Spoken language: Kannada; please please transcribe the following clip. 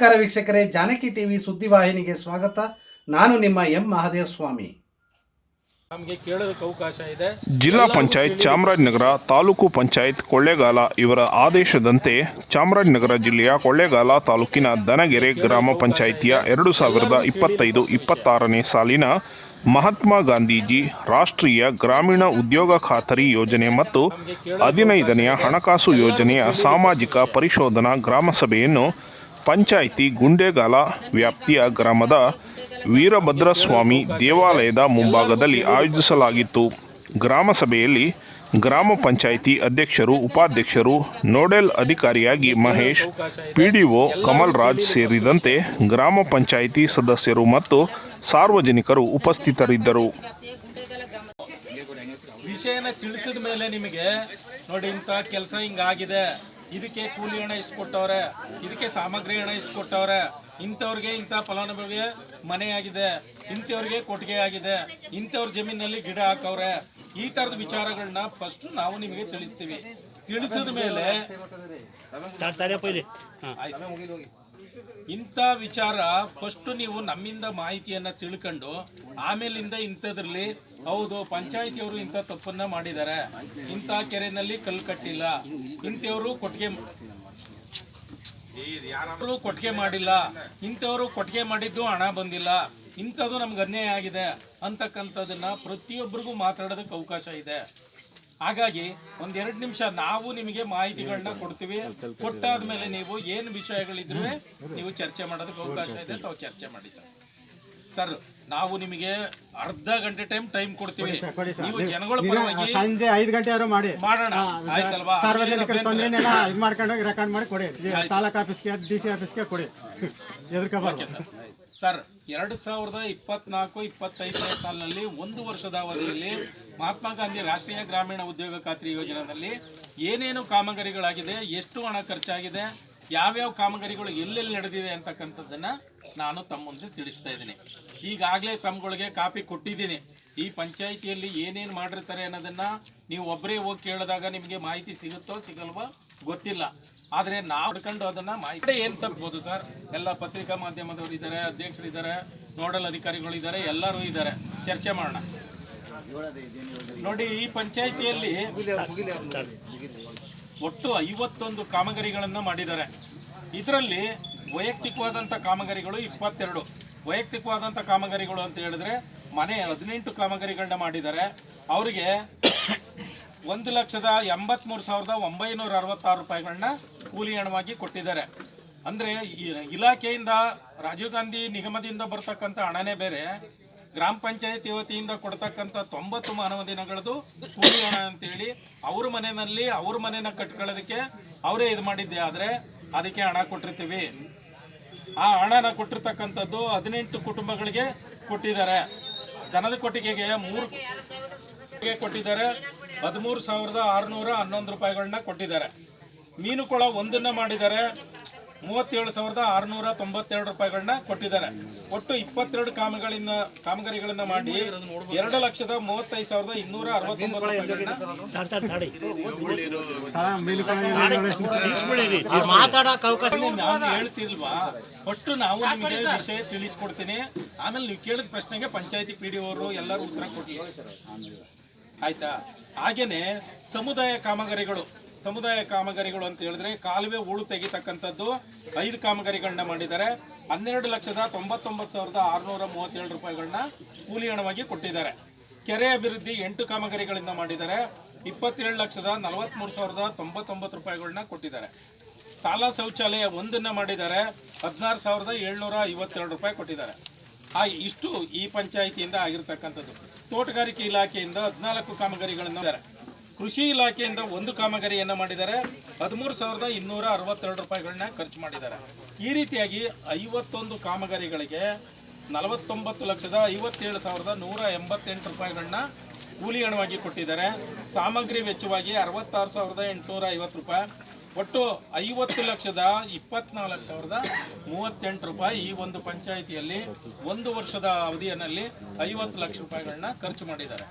ನಮಸ್ಕಾರ ವೀಕ್ಷಕರೇ ಜಾನಕಿ ಟಿವಿ ಸುದ್ದಿವಾಹಿನಿಗೆ ಸ್ವಾಗತ. ನಾನು ನಿಮ್ಮ ಎಂ ಮಹಾದೇವ ಸ್ವಾಮಿ ನಮಗೆ ಕೇಳೋದಕ್ಕೆ ಅವಕಾಶ ಇದೆ. ಜಿಲ್ಲಾ ಪಂಚಾಯತ್ ಚಾಮರಾಜನಗರ ತಾಲೂಕು ಪಂಚಾಯತ್ ಕೊಳ್ಳೇಗಾಲ ಇವರ ಆದೇಶದಂತೆ ಚಾಮರಾಜನಗರ ಜಿಲ್ಲೆಯ ಕೊಳ್ಳೇಗಾಲ ತಾಲೂಕಿನ ದನಗೆರೆ ಗ್ರಾಮ ಪಂಚಾಯಿತಿಯ ಎರಡು ಸಾವಿರದ ಇಪ್ಪತ್ತೈದು ಇಪ್ಪತ್ತಾರನೇ ಸಾಲಿನ ಮಹಾತ್ಮ ಗಾಂಧೀಜಿ ರಾಷ್ಟ್ರೀಯ ಗ್ರಾಮೀಣ ಉದ್ಯೋಗ ಖಾತರಿ ಯೋಜನೆ ಮತ್ತು ಹದಿನೈದನೆಯ ಹಣಕಾಸು ಯೋಜನೆಯ ಸಾಮಾಜಿಕ ಪರಿಶೋಧನಾ ಗ್ರಾಮ ಸಭೆಯನ್ನು ಪಂಚಾಯಿತಿ ಗುಂಡೇಗಾಲ ವ್ಯಾಪ್ತಿಯ ಗ್ರಾಮದ ವೀರಭದ್ರಸ್ವಾಮಿ ದೇವಾಲಯದ ಮುಂಭಾಗದಲ್ಲಿ ಆಯೋಜಿಸಲಾಗಿತ್ತು. ಗ್ರಾಮ ಸಭೆಯಲ್ಲಿ ಗ್ರಾಮ ಪಂಚಾಯಿತಿ ಅಧ್ಯಕ್ಷರು, ಉಪಾಧ್ಯಕ್ಷರು, ನೋಡೆಲ್ ಅಧಿಕಾರಿಯಾಗಿ ಮಹೇಶ್, ಪಿಡಿಒ ಕಮಲ್ ರಾಜ್ ಸೇರಿದಂತೆ ಗ್ರಾಮ ಪಂಚಾಯಿತಿ ಸದಸ್ಯರು ಮತ್ತು ಸಾರ್ವಜನಿಕರು ಉಪಸ್ಥಿತರಿದ್ದರು. ವಿಷಯನ ತಿಳಿಸಿದ ಮೇಲೆ ನಿಮಗೆ ನೋಡಿ ಇಂಥ ಕೆಲಸ ಹಿಂಗಾಗಿದೆ. ಇದಕ್ಕೆ ಕೂಲಿ ಹಣ ಇಸ್ಕೊಟ್ಟವ್ರೆ ಇದಕ್ಕೆ ಸಾಮಗ್ರಿ ಹಣ ಇಸ್ಕೊಟ್ಟವ್ರೆ. ಕೊಟ್ಟವ್ರೆ ಇಂಥವ್ರಿಗೆ ಇಂಥ ಫಲಾನುಭವಿಗೆ ಮನೆ ಆಗಿದೆ ಇಂಥವ್ರಿಗೆ ಕೊಟ್ಟಿಗೆ ಆಗಿದೆ. ಇಂಥವ್ರ ಜಮೀನಲ್ಲಿ ಗಿಡ ಹಾಕವ್ರೆ. ಈ ಥರದ ವಿಚಾರಗಳನ್ನ ಫಸ್ಟ್ ನಾವು ನಿಮಗೆ ತಿಳಿಸ್ತೀವಿ. ತಿಳಿಸಿದ ಮೇಲೆ ಆಯ್ತು. ಇಂಥ ವಿಚಾರ ಫಸ್ಟ್ ನೀವು ನಮ್ಮಿಂದ ಮಾಹಿತಿಯನ್ನ ತಿಳ್ಕೊಂಡು ಆಮೇಲಿಂದ ಇಂಥದ್ರಲ್ಲಿ ಹೌದು, ಪಂಚಾಯತಿಯವರು ಇಂಥ ತಪ್ಪನ್ನ ಮಾಡಿದ್ದಾರೆ ಇಂಥ ಕೆರೆನಲ್ಲಿ ಕಲ್ಲು ಕಟ್ಟಿಲ್ಲ. ಇಂಥವರು ಕೊಟ್ಟಿಗೆ ಯಾರು ಕೊಟ್ಟಿಗೆ ಮಾಡಿಲ್ಲ. ಇಂಥವರು ಕೊಟ್ಟಿಗೆ ಮಾಡಿದ್ದು ಹಣ ಬಂದಿಲ್ಲ. ಇಂಥದ್ದು ನಮ್ಗೆ ಅನ್ಯಾಯ ಆಗಿದೆ ಅಂತಕ್ಕಂಥದ್ದನ್ನ ಪ್ರತಿಯೊಬ್ಬರಿಗೂ ಮಾತಾಡೋದಕ್ಕೆ ಅವಕಾಶ ಇದೆ. ಹಾಗಾಗಿ ಒಂದೆರಡು ನಿಮಿಷ ನಾವು ನಿಮಗೆ ಮಾಹಿತಿಗಳನ್ನ ಕೊಡ್ತೀವಿ. ಕೊಟ್ಟಾದ ಮೇಲೆ ನೀವು ಏನು ವಿಷಯಗಳಿದ್ರೂ ನೀವು ಚರ್ಚೆ ಮಾಡೋದಕ್ಕೆ ಅವಕಾಶ ಇದೆ ತಾವು ಚರ್ಚೆ ಮಾಡಿ ಸರ್. ಸರ್ ನಾವು ನಿಮಗೆ ಅರ್ಧ ಗಂಟೆ ಟೈಮ್ ಟೈಮ್ ಕೊಡ್ತೀವಿ. ನೀವು ಜನಗಳ ಪರವಾಗಿ ಸಂಜೆ ಐದು ಗಂಟೆ ಆದ್ರೂ ಮಾಡಿ. ಮಾಡೋಣ. ಆಯ್ತಲ್ವಾ? ಸಾರ್ವಜನಿಕರ ಅದೇನು ತೊಂದರೆನೆಲ್ಲ ಇದು ಮಾಡ್ಕೊಂಡು ರೆಕಾರ್ಡ್ ಮಾಡಿ ಕೊಡಿ. ತಾಲೂಕ್ ಆಫೀಸ್ಗೆ ಡಿ ಸಿ ಆಫೀಸ್ಗೆ ಕೊಡಿ. ಎದುರ್ಕೋಬಾರ್ದು ಸರ್, ಎರಡು ಸಾವಿರದ ಇಪ್ಪತ್ನಾಲ್ಕು, ಇಪ್ಪತ್ತೈದನೇ ಸಾಲಿನಲ್ಲಿ ಒಂದು ವರ್ಷದ ಅವಧಿಯಲ್ಲಿ ಮಹಾತ್ಮ ಗಾಂಧಿ ರಾಷ್ಟ್ರೀಯ ಗ್ರಾಮೀಣ ಉದ್ಯೋಗ ಖಾತ್ರಿ ಯೋಜನೆಯಲ್ಲಿ ಏನೇನು ಕಾಮಗಾರಿಗಳಾಗಿದೆ, ಎಷ್ಟು ಹಣ ಖರ್ಚಾಗಿದೆ, ಯಾವ್ಯಾವ ಕಾಮಗಾರಿಗಳು ಎಲ್ಲೆಲ್ಲಿ ನಡೆದಿದೆ ಅಂತಕ್ಕಂಥದ್ದನ್ನು ನಾನು ತಮ್ಮ ಮುಂದೆ ತಿಳಿಸ್ತಾ ಇದ್ದೀನಿ. ಈಗಾಗಲೇ ತಮ್ಮಗಳಿಗೆ ಕಾಪಿ ಕೊಟ್ಟಿದ್ದೀನಿ. ಈ ಪಂಚಾಯಿತಿಯಲ್ಲಿ ಏನೇನು ಮಾಡಿರ್ತಾರೆ ಅನ್ನೋದನ್ನು ನೀವು ಒಬ್ಬರೇ ಹೋಗಿ ಕೇಳಿದಾಗ ನಿಮಗೆ ಮಾಹಿತಿ ಸಿಗುತ್ತೋ ಸಿಗಲ್ವೋ ಗೊತ್ತಿಲ್ಲ. ಆದರೆ ನಾವು ಹಿಡ್ಕೊಂಡು ಅದನ್ನು ಮಾಹಿತಿ ಏನು ತಪ್ಪಬೋದು ಸರ್? ಎಲ್ಲ ಪತ್ರಿಕಾ ಮಾಧ್ಯಮದವರು ಇದ್ದಾರೆ ಅಧ್ಯಕ್ಷರಿದ್ದಾರೆ ನೋಡಲ್ ಅಧಿಕಾರಿಗಳು ಇದ್ದಾರೆ ಎಲ್ಲರೂ ಇದ್ದಾರೆ ಚರ್ಚೆ ಮಾಡೋಣ. ನೋಡಿ, ಈ ಪಂಚಾಯಿತಿಯಲ್ಲಿ ಒಟ್ಟು ಐವತ್ತೊಂದು ಕಾಮಗಾರಿಗಳನ್ನು ಮಾಡಿದ್ದಾರೆ. ಇದರಲ್ಲಿ ವೈಯಕ್ತಿಕವಾದಂಥ ಕಾಮಗಾರಿಗಳು ಇಪ್ಪತ್ತೆರಡು. ವೈಯಕ್ತಿಕವಾದಂಥ ಕಾಮಗಾರಿಗಳು ಅಂತ ಹೇಳಿದ್ರೆ ಮನೆ ಹದಿನೆಂಟು ಕಾಮಗಾರಿಗಳನ್ನ ಮಾಡಿದ್ದಾರೆ. ಅವರಿಗೆ ಒಂದು ಲಕ್ಷದ ಎಂಬತ್ಮೂರು ಸಾವಿರದ ಒಂಬೈನೂರ ಅರವತ್ತಾರು ರೂಪಾಯಿಗಳನ್ನ ಕೂಲಿ ಹಣವಾಗಿ ಕೊಟ್ಟಿದ್ದಾರೆ. ಅಂದರೆ ಇಲಾಖೆಯಿಂದ ರಾಜೀವ್ ಗಾಂಧಿ ನಿಗಮದಿಂದ ಬರ್ತಕ್ಕಂಥ ಹಣನೇ ಬೇರೆ. ಗ್ರಾಮ ಪಂಚಾಯತಿ ವತಿಯಿಂದ ಕೊಡ್ತಕ್ಕಂಥ ತೊಂಬತ್ತು ಮಾನವ ದಿನಗಳದು ಕೂಲಿ ಹಣ ಅಂತೇಳಿ ಅವ್ರ ಮನೆಯಲ್ಲಿ ಅವ್ರ ಮನೆನ ಕಟ್ಕೊಳ್ಳೋದಕ್ಕೆ ಅವರೇ ಇದು ಮಾಡಿದ್ದೆ. ಆದರೆ ಅದಕ್ಕೆ ಹಣ ಕೊಟ್ಟಿರ್ತೀವಿ. ಆ ಹಣನ ಕೊಟ್ಟಿರ್ತಕ್ಕಂಥದ್ದು ಹದಿನೆಂಟು ಕುಟುಂಬಗಳಿಗೆ ಕೊಟ್ಟಿದ್ದಾರೆ. ದನದ ಕೊಟ್ಟಿಗೆಗೆ ಮೂರು ಕೊಟ್ಟಿದ್ದಾರೆ. ಹದಿಮೂರು ಸಾವಿರದ ಆರುನೂರ ಹನ್ನೊಂದು ರೂಪಾಯಿಗಳನ್ನ ಕೊಟ್ಟಿದ್ದಾರೆ. ಮೀನು ಕೊಳ ಒಂದನ್ನ ಮಾಡಿದ್ದಾರೆ. ಮೂವತ್ತೇಳು ಸಾವಿರದ ಆರುನೂರ ತೊಂಬತ್ತೆರಡು ರೂಪಾಯಿಗಳನ್ನ ಕೊಟ್ಟಿದ್ದಾರೆ. ಒಟ್ಟು ಇಪ್ಪತ್ತೆರಡು ಕಾಮಗಳಿಂದ ಕಾಮಗಾರಿಗಳನ್ನ ಮಾಡಿ ಎರಡು ಲಕ್ಷದ ಮೂವತ್ತೈದು ಸಾವಿರದ ಇನ್ನೂರ ಅರವತ್ತೊಂಬತ್ತು ನಾನು ಹೇಳ್ತಿಲ್ವಾ? ಒಟ್ಟು ನಾವು ನಿಮಗೆ ವಿಷಯ ತಿಳಿಸ್ಕೊಡ್ತೀನಿ. ಆಮೇಲೆ ನೀವು ಕೇಳಿದ ಪ್ರಶ್ನೆಗೆ ಪಂಚಾಯತಿ ಪಿ ಡಿ ಅವರು ಎಲ್ಲರೂ ಉತ್ತರ ಕೊಡ್ಲಿ. ಆಯ್ತಾ? ಹಾಗೇನೆ ಸಮುದಾಯ ಕಾಮಗಾರಿಗಳು. ಸಮುದಾಯ ಕಾಮಗಾರಿಗಳು ಅಂತ ಹೇಳಿದ್ರೆ ಕಾಲುವೆ ಹೂಳು ತೆಗಿತಕ್ಕಂಥದ್ದು ಐದು ಕಾಮಗಾರಿಗಳನ್ನ ಮಾಡಿದ್ದಾರೆ. ಹನ್ನೆರಡು ಲಕ್ಷದ ತೊಂಬತ್ತೊಂಬತ್ತು ಸಾವಿರದ ಆರುನೂರ ಮೂವತ್ತೇಳು ರೂಪಾಯಿಗಳನ್ನ ಕೂಲಿ ಹಣವಾಗಿ ಕೊಟ್ಟಿದ್ದಾರೆ. ಕೆರೆ ಅಭಿವೃದ್ಧಿ ಎಂಟು ಕಾಮಗಾರಿಗಳಿಂದ ಮಾಡಿದ್ದಾರೆ. ಇಪ್ಪತ್ತೇಳು ಲಕ್ಷದ ನಲವತ್ತ್ಮೂರು ಸಾವಿರದ ತೊಂಬತ್ತೊಂಬತ್ತು ರೂಪಾಯಿಗಳನ್ನ ಕೊಟ್ಟಿದ್ದಾರೆ. ಸಾಲ ಶೌಚಾಲಯ ಒಂದನ್ನ ಮಾಡಿದ್ದಾರೆ. ಹದಿನಾರು ಸಾವಿರದ ಏಳ್ನೂರ ಐವತ್ತೆರಡು ರೂಪಾಯಿ ಕೊಟ್ಟಿದ್ದಾರೆ. ಆ ಇಷ್ಟು ಈ ಪಂಚಾಯಿತಿಯಿಂದ ಆಗಿರ್ತಕ್ಕಂಥದ್ದು. ತೋಟಗಾರಿಕೆ ಇಲಾಖೆಯಿಂದ ಹದಿನಾಲ್ಕು ಕಾಮಗಾರಿಗಳನ್ನು ಕೃಷಿ ಇಲಾಖೆಯಿಂದ ಒಂದು ಕಾಮಗಾರಿಯನ್ನು ಮಾಡಿದ್ದಾರೆ. ಹದಿಮೂರು ಸಾವಿರದ ಇನ್ನೂರ ಅರವತ್ತೆರಡು ರೂಪಾಯಿಗಳನ್ನ ಖರ್ಚು ಮಾಡಿದ್ದಾರೆ. ಈ ರೀತಿಯಾಗಿ ಐವತ್ತೊಂದು ಕಾಮಗಾರಿಗಳಿಗೆ ನಲವತ್ತೊಂಬತ್ತು ಲಕ್ಷದ ಐವತ್ತೇಳು ಸಾವಿರದ ನೂರ ಎಂಬತ್ತೆಂಟು ರೂಪಾಯಿಗಳನ್ನ ಕೂಲಿ ಹಣವಾಗಿ ಕೊಟ್ಟಿದ್ದಾರೆ. ಸಾಮಗ್ರಿ ವೆಚ್ಚವಾಗಿ ಅರವತ್ತಾರು ಸಾವಿರದ ಎಂಟುನೂರ ಐವತ್ತು ರೂಪಾಯಿ. ಒಟ್ಟು ಐವತ್ತು ಲಕ್ಷದ ಇಪ್ಪತ್ನಾಲ್ಕು ಸಾವಿರದ ಮೂವತ್ತೆಂಟು ರೂಪಾಯಿ ಈ ಒಂದು ಪಂಚಾಯಿತಿಯಲ್ಲಿ ಒಂದು ವರ್ಷದ ಅವಧಿಯಲ್ಲಿ ಐವತ್ತು ಲಕ್ಷ ರೂಪಾಯಿಗಳನ್ನ ಖರ್ಚು ಮಾಡಿದ್ದಾರೆ.